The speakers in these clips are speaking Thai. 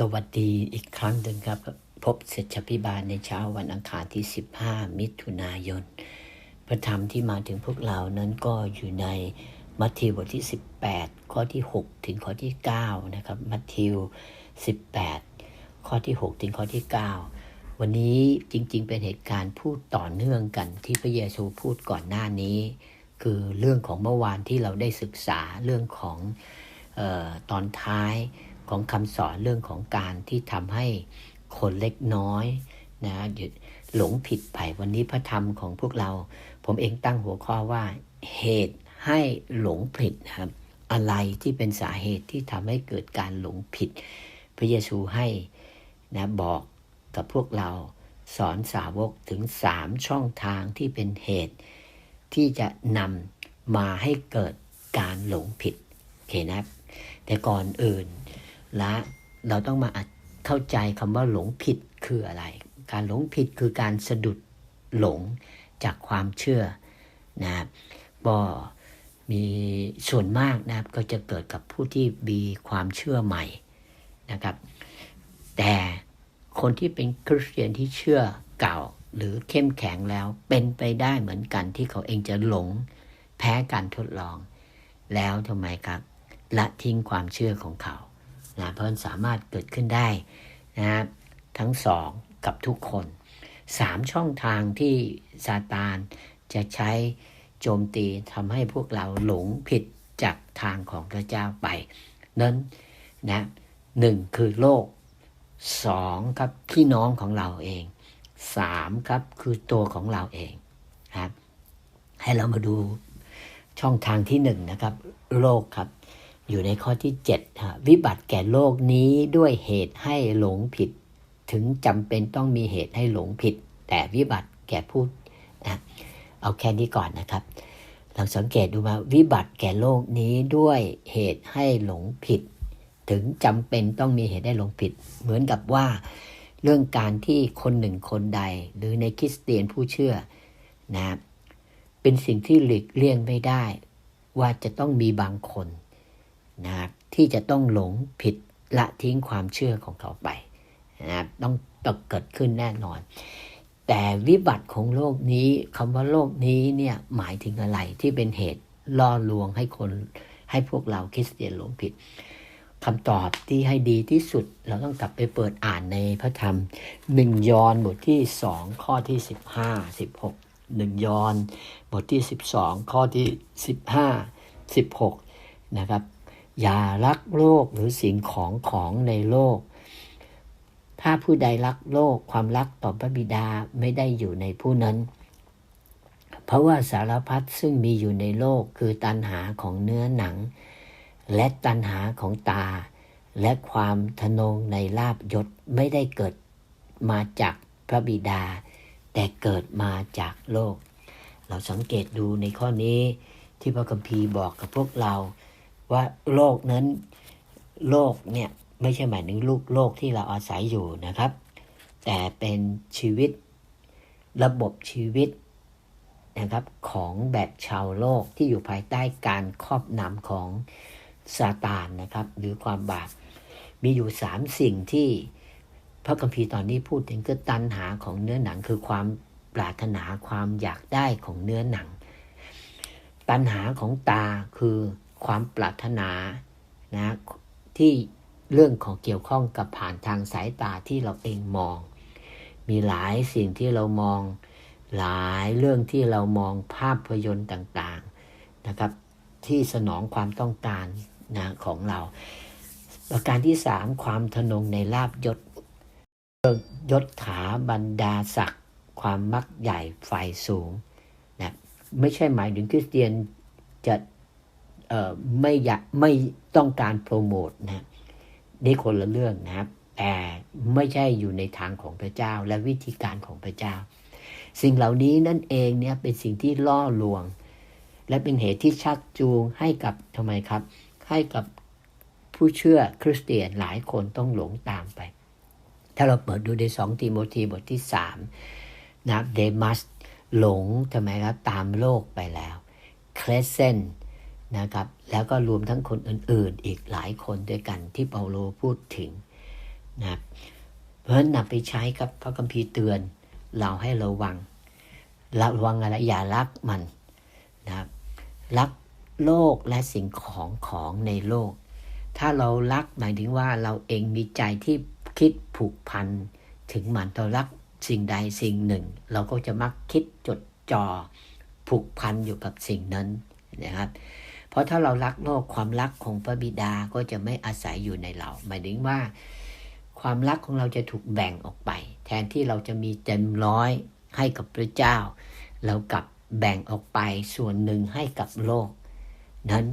สวัสดีอีกครั้งหนึ่งครับ พบเสร็จชพิบาลในเช้าวันอังคารที่ 15 มิถุนายน พระธรรมที่มาถึงพวกเรานั้นก็อยู่ในมัทธิวบทที่ 18 ข้อที่ 6 ถึงข้อที่ 9 นะครับ มัทธิว 18 ข้อที่ 6 ถึงข้อที่ 9 วันนี้จริงๆ เป็นเหตุการณ์พูดต่อเนื่องกันที่พระเยซูพูดก่อนหน้านี้ คือเรื่องของเมื่อวานที่เราได้ศึกษาเรื่องของออตอนท้าย ของคำสอนเรื่องของการที่ทำให้คนเล็กน้อยนะหลงผิดไปวันนี้พระธรรมของพวกเรา ผมเองตั้งหัวข้อว่า เหตุให้หลงผิดนะครับ อะไรที่เป็นสาเหตุที่ทำให้เกิดการหลงผิด พระเยซูให้นะบอกกับพวกเราสอนสาวกถึงสามช่องทางที่เป็นเหตุ ที่จะนำมาให้เกิดการหลงผิดโอเคนะ แต่ก่อนอื่น ละเราต้องมาเข้าใจคำว่าหลงผิดคืออะไร การหลงผิดคือการสะดุดหลงจากความเชื่อนะครับก็มีส่วนมากนะครับก็จะเกิดกับผู้ที่มีความเชื่อใหม่นะครับ แต่คนที่เป็นคริสเตียนที่เชื่อเก่าหรือเข้มแข็งแล้วเป็นไปได้เหมือนกันที่เขาเองจะหลงแพ้การทดลอง แล้วทำไมครับ ละทิ้งความเชื่อของเขา นะเพราะสามารถเกิดขึ้นได้นะทั้งสองกับทุกคนสามช่องทางที่ซาตานจะใช้โจมตีทำให้พวกเราหลงผิดจากทางของพระเจ้าไป นั้นนะหนึ่งคือโลกสองครับพี่น้องของเราเองสามครับคือตัวของเราเองครับให้เรามาดูช่องทางที่หนึ่งนะครับ โลกครับ อยู่ในข้อที่7ฮะวิบัติแก่โลกนี้ด้วยเหตุให้หลงผิด ถึงจำเป็นต้องมีเหตุให้หลงผิด แต่วิบัติแก่ผู้นะเอาแค่นี้ก่อนนะครับลองสังเกตดูมาวิบัติแก่โลกนี้ด้วยเหตุให้หลงผิด ถึงจำเป็นต้องมีเหตุให้หลงผิด เหมือนกับว่า เรื่องการที่คนหนึ่งคนใด หรือในคริสเตียนผู้เชื่อนะเป็นสิ่งที่หลีกเลี่ยงไม่ได้ ว่าจะต้องมีบางคน นะครับที่จะต้องหลงผิดละทิ้งความเชื่อของเขาไปนะครับต้องเกิดขึ้นแน่นอน แต่วิบัติของโลกนี้คำว่าโลกนี้เนี่ยหมายถึงอะไรที่เป็นเหตุล่อลวงให้คนให้พวกเราคริสเตียนหลงผิดคำตอบที่ให้ดีที่สุด เราต้องกลับไปเปิดอ่านในพระธรรมหนึ่งยอห์นบทที่สองข้อที่สิบห้าสิบหกหนึ่งยอห์นบทที่สิบสองข้อที่สิบห้าสิบหกนะครับ อย่ารักโลกหรือสิ่งของของในโลก ถ้าผู้ใดรักโลกความรักต่อพระบิดาไม่ได้อยู่ในผู้นั้น เพราะว่าสารพัดซึ่งมีอยู่ในโลกคือตัณหาของเนื้อหนัง และตัณหาของตา และความทนงในลาบยศไม่ได้เกิดมาจากพระบิดา แต่เกิดมาจากโลก เราสังเกตดูในข้อนี้ที่พระคัมภีร์บอกกับพวกเรา ว่าโลกนั้นโลกเนี่ยไม่ใช่หมายถึงลูกโลกที่เราอาศัยอยู่นะครับ แต่เป็นชีวิตระบบชีวิตนะครับของแบบชาวโลกที่อยู่ภายใต้การครอบนำของซาตานนะครับ หรือความบาปมีอยู่สามสิ่งที่พระคัมภีร์ตอนนี้พูดถึงคือตัณหาของเนื้อหนังคือความปรารถนาความอยากได้ของเนื้อหนัง ตัณหาของตาคือ ความปรารถนานะที่เรื่องของเกี่ยวข้องกับผ่านทางสายตาที่เราเองมอง มีหลายสิ่งที่เรามอง หลายเรื่องที่เรามองภาพยนตร์ต่างๆนะครับ ที่สนองความต้องการนะของเรา ประการที่สามความทนงในลาบยศยศถาบรรดาศักดิ์ความมักใหญ่ไฟสูงนะไม่ใช่หมายถึงคริสเตียนจะ ไม่อยากไม่ต้องการโปรโมทนะนี่คนละเรื่องนะครับแต่ไม่ใช่อยู่ในทางของพระเจ้าและวิธีการของพระเจ้า สิ่งเหล่านี้นั่นเองเนี่ยเป็นสิ่งที่ล่อลวง และเป็นเหตุที่ชักจูงให้กับทำไมครับ ให้กับผู้เชื่อคริสเตียนหลายคนต้องหลงตามไป ถ้าเราเปิดดูในสองติโมธีบทที่สามนะเดมัสหลงทำไมครับตามโลกไปแล้วเคลเซน นะครับ แล้วก็รวมทั้งคนอื่นๆ อีกหลายคนด้วยกันที่เปาโลพูดถึงนะครับเพราะฉะนั้นนำไปใช้ครับพระคัมภีร์เตือน เราให้ระวังระวังอะไรอย่ารักมันนะครับรักโลกและสิ่งของของในโลก ถ้าเรารักหมายถึงว่าเราเองมีใจที่คิดผูกพันถึงมันเรารักสิ่งใดสิ่งหนึ่ง เราก็จะมักคิดจดจ่อผูกพันอยู่กับสิ่งนั้นนะครับ ราะถ้าเรารักโลกความรักของพระบิดาก็จะไม่อาศัยอยู่ในเรา หมายถึงว่า ความรักของเราจะถูกแบ่งออกไป แทนที่เราจะมีเต็มร้อยให้กับพระเจ้า เรากลับแบ่งออกไปส่วนหนึ่งให้กับโลก นั้น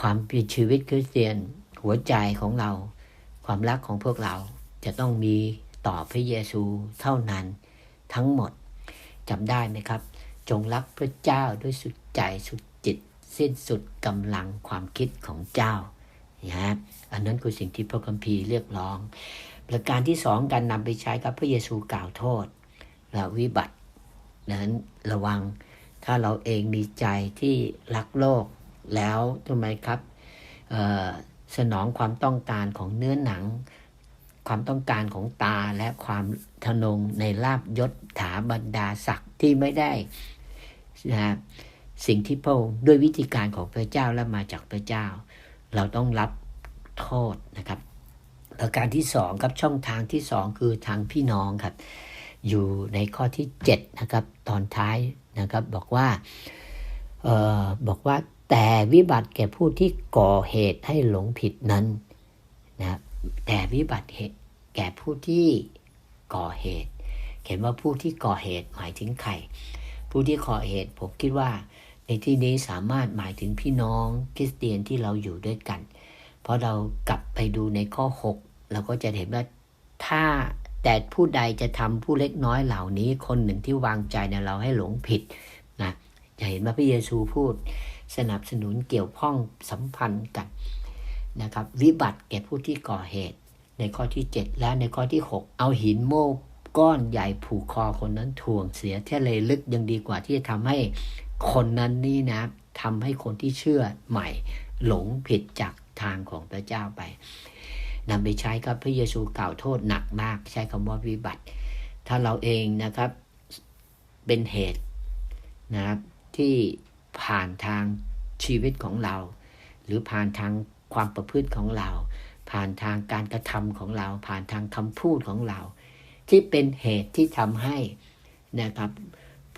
ความเป็นชีวิตคริสเตียนหัวใจของเรา ความรักของพวกเราจะต้องมีต่อพระเยซูเท่านั้นทั้งหมดจำได้ไหมครับ จงรักพระเจ้าด้วยสุดใจสุด สิ้นสุดกำลังความคิดของเจ้านะครับอันนั้นคือสิ่งที่พระคัมภีร์เรียกร้อง ประการที่สองการนำไปใช้กับพระเยซูกล่าวโทษและวิบัตินั้นระวังถ้าเราเองมีใจที่รักโลกแล้วทำไมครับสนองความต้องการของเนื้อหนัง ความต้องการของตาและความทนงในลาบยศถาบรรดาศักดิ์ที่ไม่ได้นะ สิ่งที่พระองค์ด้วยวิธีการของพระเจ้าและมาจากพระเจ้า เราต้องรับโทษนะครับ ประการที่สองครับช่องทางที่สองคือทางพี่น้องครับ อยู่ในข้อที่7นะครับตอนท้ายนะครับบอกว่าออบอกว่าแต่วิบัติแก่ผู้ที่ก่อเหตุให้หลงผิดนั้นนะแต่วิบัติเหตุแก่ผู้ที่ก่อเหตุ เขียนว่าผู้ที่ก่อเหตุหมายถึงใครผู้ที่ก่อเหตุผมคิดว่า ในที่นี้สามารถหมายถึงพี่น้องคริสเตียนที่เราอยู่ด้วยกัน เพราะเรากลับไปดูในข้อ 6 เราก็จะเห็นว่าถ้าแต่ผู้ใดจะทำผู้เล็กน้อยเหล่านี้ คนหนึ่งที่วางใจในเราให้หลงผิดนะจะเห็นว่าพระเยซูพูดสนับสนุนเกี่ยวข้องสัมพันธ์กันนะครับวิบัติแก่ผู้ที่ก่อเหตุในข้อที่ 7 และในข้อที่ 6 เอาหินโม่ก้อนใหญ่ผูกคอคนนั้นถ่วงเสียเท่เลยลึกยังดีกว่าที่จะทำให้ คนนั้นนี่นะทำให้คนที่เชื่อใหม่ หลงผิดจากทางของพระเจ้าไปนำไปใช้ครับพระเยซูกล่าวโทษหนักมาก ใช้คำว่าวิบัติ ถ้าเราเองนะครับเป็นเหตุนะครับที่ผ่านทางชีวิตของเรา หรือผ่านทางความประพฤติของเรา ผ่านทางการกระทำของเรา ผ่านทางคำพูดของเรา ที่เป็นเหตุที่ทำให้นะครับ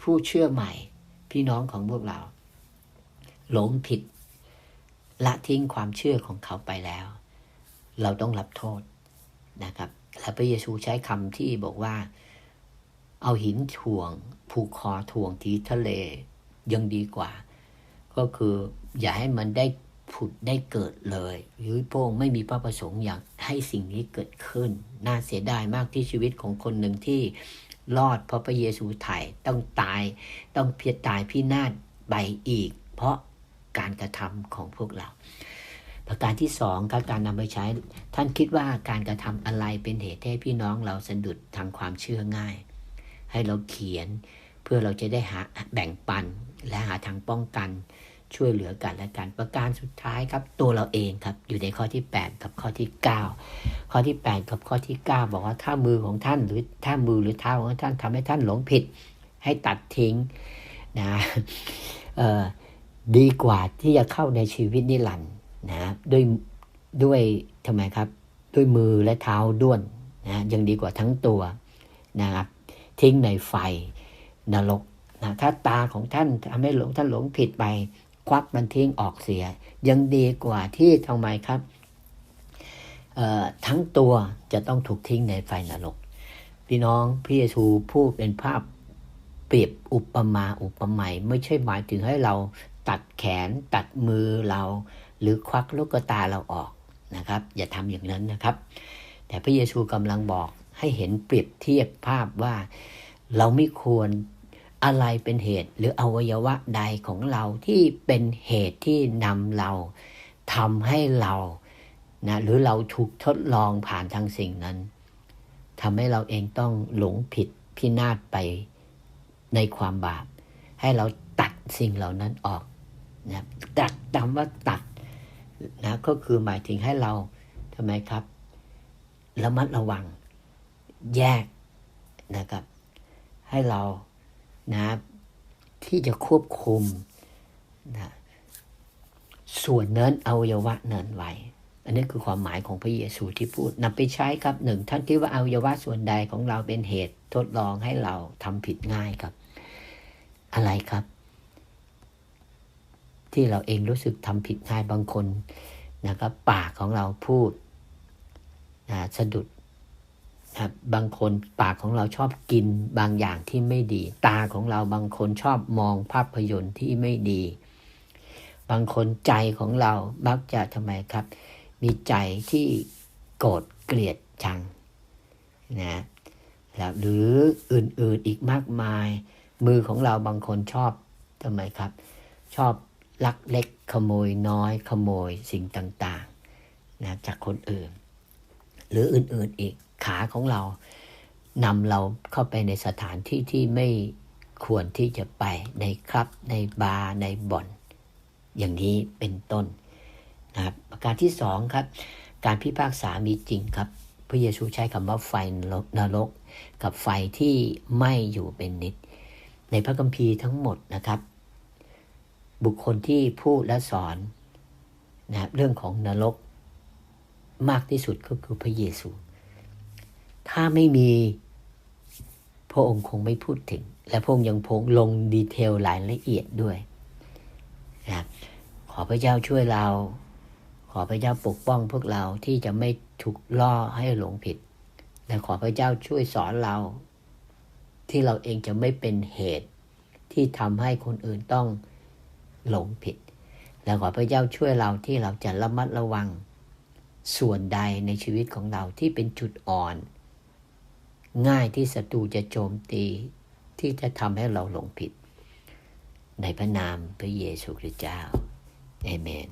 ผู้เชื่อใหม่ พี่น้องของพวกเรา หลงผิด ละทิ้งความเชื่อของเขาไปแล้ว เราต้องรับโทษนะครับ และพระเยซูใช้คำที่บอกว่า เอาหินถ่วง ผูกคอถ่วงที่ทะเลยังดีกว่า ก็คืออย่าให้มันได้ผุดได้เกิดเลย หรือพระองค์ไม่มีพระประสงค์อยากให้สิ่งนี้เกิดขึ้น น่าเสียดายมากที่ชีวิตของคนหนึ่งที่ รอด เพราะพระเยซูไถ่ต้องตาย ต้องเพียตายพินาศไปอีก เพราะการกระทำของพวกเรา ประการที่สองครับการนำไปใช้ ท่านคิดว่าการกระทำอะไรเป็นเหตุให้พี่น้องเราสะดุดทางความเชื่อง่าย ให้เราเขียนเพื่อเราจะได้หาแบ่งปันและหาทางป้องกัน ช่วยเหลือกันและกันประการสุดท้ายครับ ตัวเราเองครับ อยู่ในข้อที่ 8 กับข้อที่ 9 ข้อที่ 8 กับข้อที่ 9 บอกว่าถ้ามือของท่านหรือถ้ามือหรือเท้าของท่านทำให้ท่านหลงผิด ให้ตัดทิ้งนะดีกว่าที่จะเข้าในชีวิตนิรันดร์นะด้วยด้วยทำไมครับ ด้วยมือและเท้าด้วนนะยังดีกว่าทั้งตัวนะครับทิ้งในไฟนรกนะถ้าตาของท่านทำให้หลงท่านหลงผิดไป ควักมันทิ้งออกเสีย ยังดีกว่าที่ทำไมครับทั้งตัวจะต้องถูกทิ้งในไฟนรก พี่น้องพี่เยซูพูดเป็นภาพเปรียบอุปมาอุปไมยไม่ใช่หมายถึงให้เราตัดแขนตัดมือเรา หรือควักลูกตาเราออกนะครับ อย่าทำอย่างนั้นนะครับ แต่พระเยซูกำลังบอกให้เห็นเปรียบเทียบภาพว่าเราไม่ควร อะไรเป็นเหตุหรืออวัยวะใดของเราที่เป็นเหตุที่นำเราทำให้เรานะหรือเราถูกทดลองผ่านทางสิ่งนั้นทำให้เราเองต้องหลงผิดพินาศไปในความบาป ให้เราตัดสิ่งเหล่านั้นออกนะตัดตามว่าตัดนะก็คือหมายถึงให้เราทำไมครับระมัดระวังแยกนะครับ ให้เรา นะที่จะควบคุมนะส่วนเนินอวัยวะเนินไว้ อันนี้คือความหมายของพระเยซูที่พูดนำไปใช้ครับหนึ่งท่านคิดว่าอวัยวะส่วนใดของเราเป็นเหตุทดลองให้เราทำผิดง่ายครับ อะไรครับ ที่เราเองรู้สึกทำผิดง่ายบางคนนะครับปากของเราพูดนะสะดุด นะบางคนปากของเราชอบกินบางอย่างที่ไม่ดี ตาของเราบางคนชอบมองภาพยนตร์ที่ไม่ดี บางคนใจของเรามักจะทำไมครับ มีใจที่โกรธเกลียดชังนะแล้วหรืออื่นๆอีกมากมาย มือของเราบางคนชอบทำไมครับ ชอบลักเล็กขโมยน้อยขโมยสิ่งต่างๆนะจากคนอื่น หรืออื่นๆอีก ขาของเรานำเราเข้าไปในสถานที่ที่ไม่ควรที่จะไปในคลับในบาร์ในบ่อน อย่างนี้เป็นต้นนะครับประการที่สองครับ การพิพากษามีจริงครับพระเยซูใช้คำว่าไฟนรก กับไฟที่ไม่อยู่เป็นนิด ในพระคัมภีร์ทั้งหมดนะครับ บุคคลที่พูดและสอนนะครับเรื่องของนรกมากที่สุดก็คือพระเยซู ถ้าไม่มีพระองค์คงไม่พูดถึง และพระองค์ยังพงลงดีเทลรายละเอียดด้วยนะครับขอพระเจ้าช่วยเรา ขอพระเจ้าปกป้องพวกเราที่จะไม่ถูกล่อให้หลงผิด และขอพระเจ้าช่วยสอนเรา ที่เราเองจะไม่เป็นเหตุที่ทำให้คนอื่นต้องหลงผิด และขอพระเจ้าช่วยเราที่เราจะระมัดระวัง ส่วนใดในชีวิตของเราที่เป็นจุดอ่อน ง่ายที่ศัตรูจะโจมตีที่จะทำให้เราหลงผิด ในพระนามพระเยซูคริสต์เจ้าเอเมน